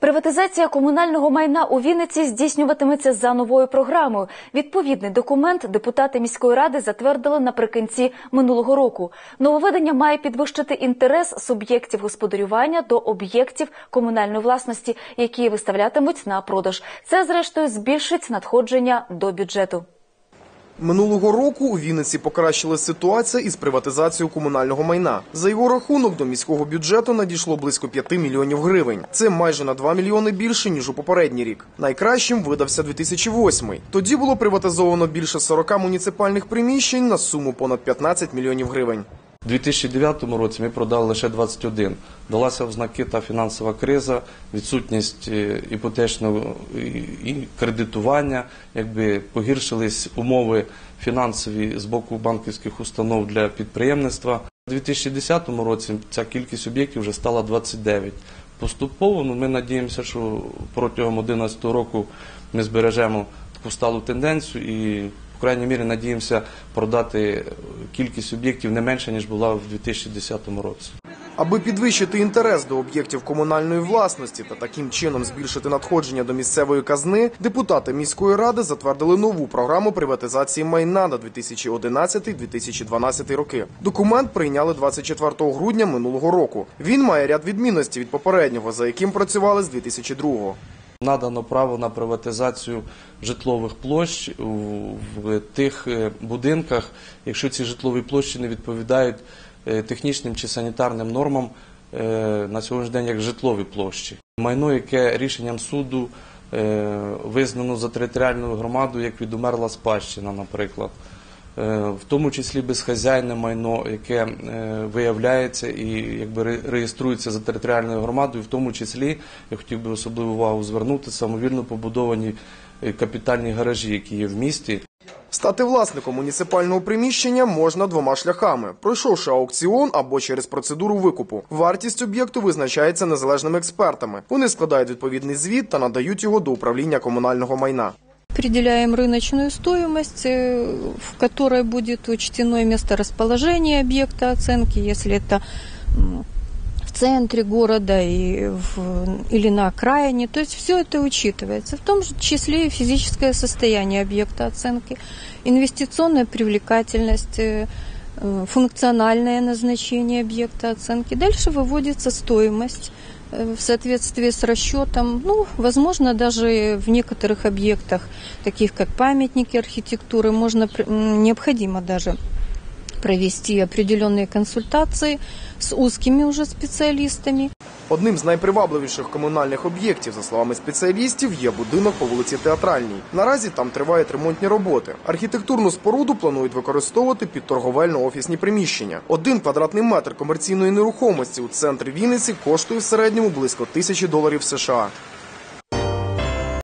Приватизація комунального майна у Вінниці здійснюватиметься за новою програмою. Відповідний документ депутати міської ради затвердили наприкінці минулого року. Нововведення має підвищити інтерес суб'єктів господарювання до об'єктів комунальної власності, які виставлятимуть на продаж. Це, зрештою, збільшить надходження до бюджету. Минулого року у Вінниці покращилась ситуація із приватизацією комунального майна. За його рахунок до міського бюджету надійшло близько 5 мільйонів гривень. Це майже на 2 мільйони більше ніж у попередній рік. Найкращим видався 2008. Тоді було приватизовано більше 40 муніципальних приміщень на суму понад 15 мільйонів гривень. У 2009 році ми продали лише 21. Далася в знаки та фінансова криза, відсутність е, іпотечного і- і кредитування, якби погіршились умови фінансові з боку банківських установ для підприємництва. У 2010 році ця кількість об'єктів вже стала 29. Поступово ну, ми надіємося, що протягом 2011 року ми збережемо таку сталу тенденцію і в крайній мірі надіємося продати кількість об'єктів не менше, ніж була в 2010 році. Аби підвищити інтерес до об'єктів комунальної власності та таким чином збільшити надходження до місцевої казни, депутати міської ради затвердили нову програму приватизації майна на 2011-2012 роки. Документ прийняли 24 грудня минулого року. Він має ряд відмінностей від попереднього, за яким працювали з 2002-го. Надано право на приватизацію житлових площ в тих е, будинках, якщо ці житлові площі не відповідають е, технічним чи санітарним нормам е, на сьогоднішній день як житлові площі. Майно, яке рішенням суду визнано за територіальною громадою як відумерла спадщина, наприклад. Е, в тому числі безхазяйне майно, яке е, виявляється і якби ре- реєструється за територіальною громадою, в тому числі я хотів би особливу увагу звернути самовільно побудовані е, капітальні гаражі, які є в місті. Стати власником муніципального приміщення можна двома шляхами: пройшовши аукціон або через процедуру викупу. Вартість об'єкту визначається незалежними експертами. Вони складають відповідний звіт та надають його до управління комунального майна. Определяем рыночную стоимость, э, в которой будет учтено и месторасположение объекта оценки, если это в центре города и в- или на окраине. То есть все это учитывается, в том же числе и физическое состояние объекта оценки, инвестиционная привлекательность, э, э, функциональное назначение объекта оценки. Дальше выводится стоимость в соответствии с расчетом. Ну, возможно, даже в некоторых объектах, таких как памятники архитектуры, можно, необходимо даже провести определенные консультации с узкими уже специалистами. Одним з найпривабливіших комунальних об'єктів, за словами спеціалістів, є будинок по вулиці Театральній. Наразі там тривають ремонтні роботи. Архітектурну споруду планують використовувати під торговельно-офісні приміщення. Один квадратний метр комерційної нерухомості у центрі Вінниці коштує в середньому близько тисячі доларів США.